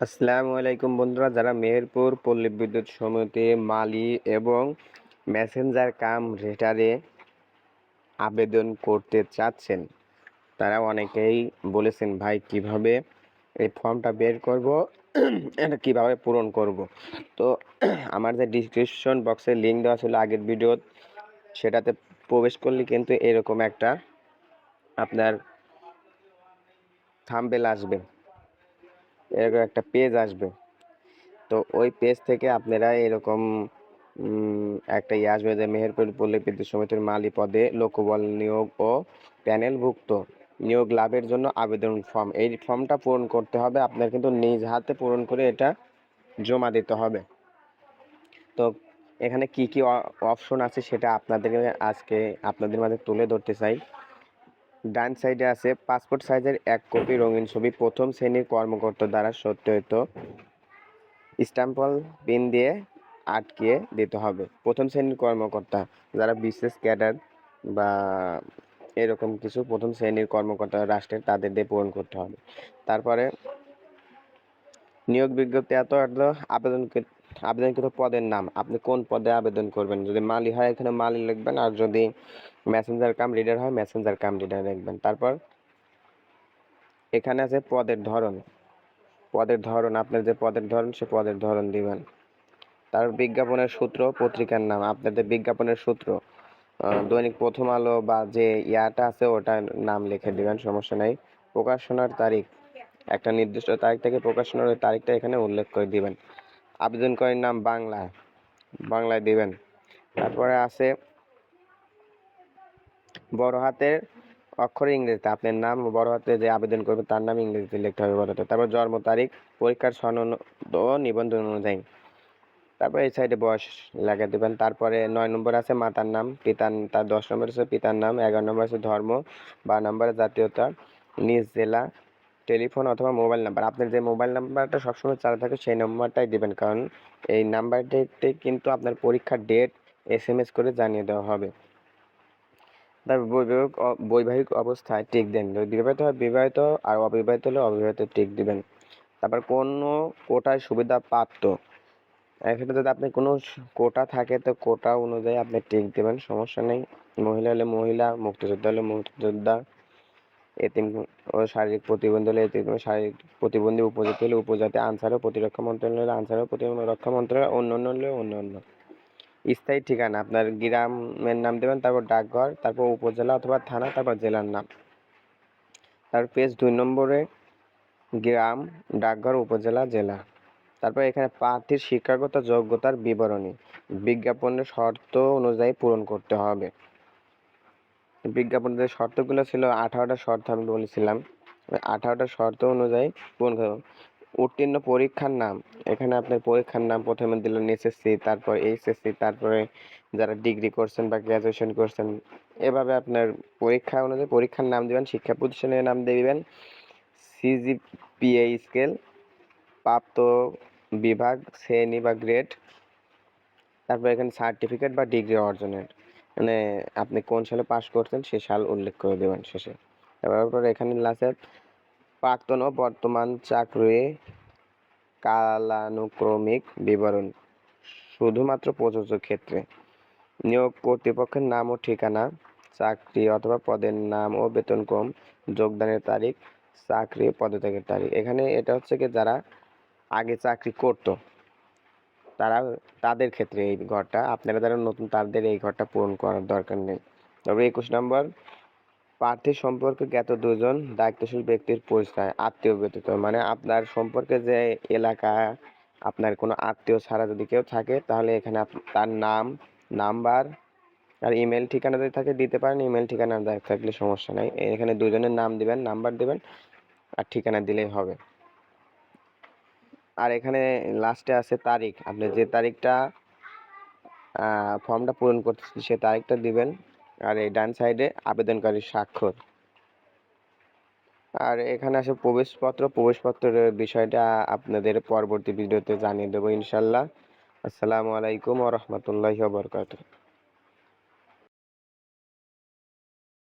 আসসালামু আলাইকুম বন্ধুরা, যারা মেহেরপুর পল্লী বিদ্যুৎ সমিতি মালি এবং মেসেঞ্জার কাম রেটারে আবেদন করতে চাচ্ছেন, তারা অনেকেই বলেছেন, ভাই, কীভাবে এই ফর্মটা বের করব? এটা কীভাবে পূরণ করব? তো আমার যে ডিসক্রিপশন বক্সে লিঙ্ক দেওয়া ছিল আগের ভিডিও সেটাতে প্রবেশ করলে কিন্তু এরকম একটা আপনার থাম্বেল আসবে। এরকম একটা পেজ আসবে। তো ওই পেজ থেকে আপনারা এরকম একটা ইয়ে আসবে যে মেহেরপুর পল্লী বিদ্যুৎ সমিতির মালি পদে লোকবল নিয়োগ ও প্যানেলভুক্ত নিয়োগ লাভের জন্য আবেদন ফর্ম এই ফর্মটা পূরণ করতে হবে, আপনার কিন্তু নিজ হাতে পূরণ করে এটা জমা দিতে হবে। তো এখানে কি কি অপশন আছে সেটা আপনাদের আজকে আপনাদের মাঝে তুলে ধরতে চাই। ডান সাইডে আছে, পাসপোর্ট সাইজের এক কপি রঙিন ছবি, প্রথম শ্রেণির কর্মকর্তা দ্বারা সত্যায়িত। স্ট্যাম্পল পিন দিয়ে আটকিয়ে দিতে হবে। প্রথম শ্রেণির কর্মকর্তা যারা বিশেষ ক্যাডার বা এরকম কিছু প্রথম শ্রেণির কর্মকর্তা রাষ্ট্রের, তাদের দিয়ে পূরণ করতে হবে। তারপরে নিয়োগ বিজ্ঞপ্তি এত আবেদন আবেদনকৃত পদের নাম, আপনি কোন পদে আবেদন করবেন? যদি মালি হয়, এখানে মালি লিখবেন, আর যদি মেসেঞ্জার কাম রিডার হয় মেসেঞ্জার কাম রিডার লিখবেন তারপর এখানে আছে পদের ধরন। পদের ধরন, আপনার যে পদের ধরন, সে পদের ধরন দিবেন। তার বিজ্ঞাপনের সূত্র, পত্রিকার নাম আপনাদের বিজ্ঞাপনের সূত্র দৈনিক প্রথম আলো বা যে ইয়াটা আছে, ওটার নাম লিখে দিবেন, সমস্যা নেই। প্রকাশনার তারিখ, একটা নির্দিষ্ট তারিখ থেকে প্রকাশনার তারিখটা এখানে উল্লেখ করে দিবেন। আবেদনকারীর নাম বাংলা বাংলায় দিবেন। তারপরে আছে বড় হাতের অক্ষরে ইংরেজিতে। আপনার নাম বড় হাতে যে আবেদন করবে, তার নাম ইংরেজিতে লিখতে হবে বড় তারপর জন্ম তারিখ, পরীক্ষার সনদ ও নিবন্ধন অনুযায়ী। তারপর এই সাইডে বয়স লাগা দেবেন। তারপরে নয় নম্বর আছে মাতার নাম, পিতার, তার দশ নম্বর আছে পিতার নাম, এগারো নম্বর আছে ধর্ম, বারো নম্বর জাতীয়তা, নিজ জেলা, টেলিফোন অথবা মোবাইল নাম্বার। আপনার যে মোবাইল নাম্বারটা সবসময় চালু থাকে, সেই নাম্বারটাই দিবেন। কারণ এই নাম্বারটিতে কিন্তু আপনার পরীক্ষার ডেট, এস এম এস করে জানিয়ে দেওয়া হবে। তারপর বৈবাহিক বৈবাহিক অবস্থায় টিক দেন। বিবাহিত হয়, বিবাহিত আর অবিবাহিত হলে অবিবাহিত টিক দিবেন। তারপর কোনো কোটায় সুবিধা প্রাপ্ত। এখানে যদি আপনি কোনো কোটা থাকে, তো কোটা অনুযায়ী আপনি টিক দেবেন, সমস্যা নেই। মহিলা হলে মহিলা, মুক্তিযোদ্ধা হলে মুক্তিযোদ্ধা, এতিম ও শারীরিক প্রতিবন্ধী হলে এতিম, শারীরিক প্রতিবন্ধী উপজাতি হলে উপজাতি, আনসার ও প্রতিরক্ষা মন্ত্রণালয় হলে আনসার ও প্রতিরক্ষা মন্ত্রণালয় অন্য অন্য হলে অন্য অন্য স্থায়ী ঠিকানা, আপনার গ্রামের নাম দেবেন, তারপর ডাকঘর, তারপর উপজেলা অথবা থানা, তারপর জেলার নাম। তারপর পেজ দুই নম্বরে, গ্রাম, ডাকঘর, উপজেলা, জেলা। তারপর এখানে প্রার্থীর শিক্ষাগত যোগ্যতার বিবরণী, বিজ্ঞাপনের শর্ত অনুযায়ী পূরণ করতে হবে। বিজ্ঞাপনের শর্তগুলো ছিল, আঠারোটা শর্ত আমি বলেছিলাম। আঠারোটা শর্ত অনুযায়ী পূরণ করতে। উত্তীর্ণ পরীক্ষার নাম। এখানে আপনার পরীক্ষার নাম প্রথমে দিলেন এসএসসি তারপর এইচএসসি তারপরে যারা ডিগ্রি করছেন বা গ্র্যাজুয়েশন করছেন, এভাবে আপনার পরীক্ষা অনুযায়ী পরীক্ষার নাম দিবেন, শিক্ষা প্রতিষ্ঠানের নাম দিবেন। সিজিপিএ স্কেল প্রাপ্ত বিভাগ, শ্রেণি বা গ্রেড তারপর এখানে সার্টিফিকেট বা ডিগ্রি অর্জনের। মানে আপনি কোন সালে পাস করছেন সে সাল উল্লেখ করে দেবেন শেষে। তারপর এখানে আছে প্রাক্তন ও বর্তমান চাকরি কালানুক্রমিক বিবরণ, শুধুমাত্র প্রযোজ্য ক্ষেত্রে। নিয়োগ কর্তৃপক্ষের নাম ও ঠিকানা, চাকরি অথবা পদের নাম ও বেতনক্রম যোগদানের তারিখ, চাকরি পদত্যাগের তারিখ। এখানে এটা হচ্ছে কি, যারা আগে চাকরি করতো, তারা তাদের ক্ষেত্রে এই ঘরটা, আপনারা যারা নতুন, তাদের এই ঘরটা পূরণ করার দরকার নেই। তবে একুশ নম্বর প্রার্থী সম্পর্কে জ্ঞাত দুজন দায়িত্বশীল ব্যক্তির পরিচয়, আত্মীয় ব্যতীত। মানে আপনার সম্পর্কে যে এলাকা, আপনার কোনো আত্মীয় ছাড়া যদি কেউ থাকে, তাহলে এখানে তার নাম, নাম্বার আর ইমেল ঠিকানা যদি থাকে, দিতে পারেন। ইমেল ঠিকানা দেওয়া থাকলে সমস্যা নাই। এখানে দুজনের নাম দিবেন, নাম্বার দিবেন আর ঠিকানা দিলেই হবে। আর এখানে লাস্টে আছে তারিখ। আপনি যে তারিখটা ফর্মটা পূরণ করতেছেন সে তারিখটা দিবেন। আর এই ডান সাইডে আবেদনকারী স্বাক্ষর। আর এখানে আছে প্রবেশপত্র। প্রবেশপত্রের বিষয়টা আপনাদের পরবর্তী ভিডিওতে জানিয়ে দেবো ইনশাল্লাহ। আসসালামু আলাইকুম ওয়া বারাকাতুহু।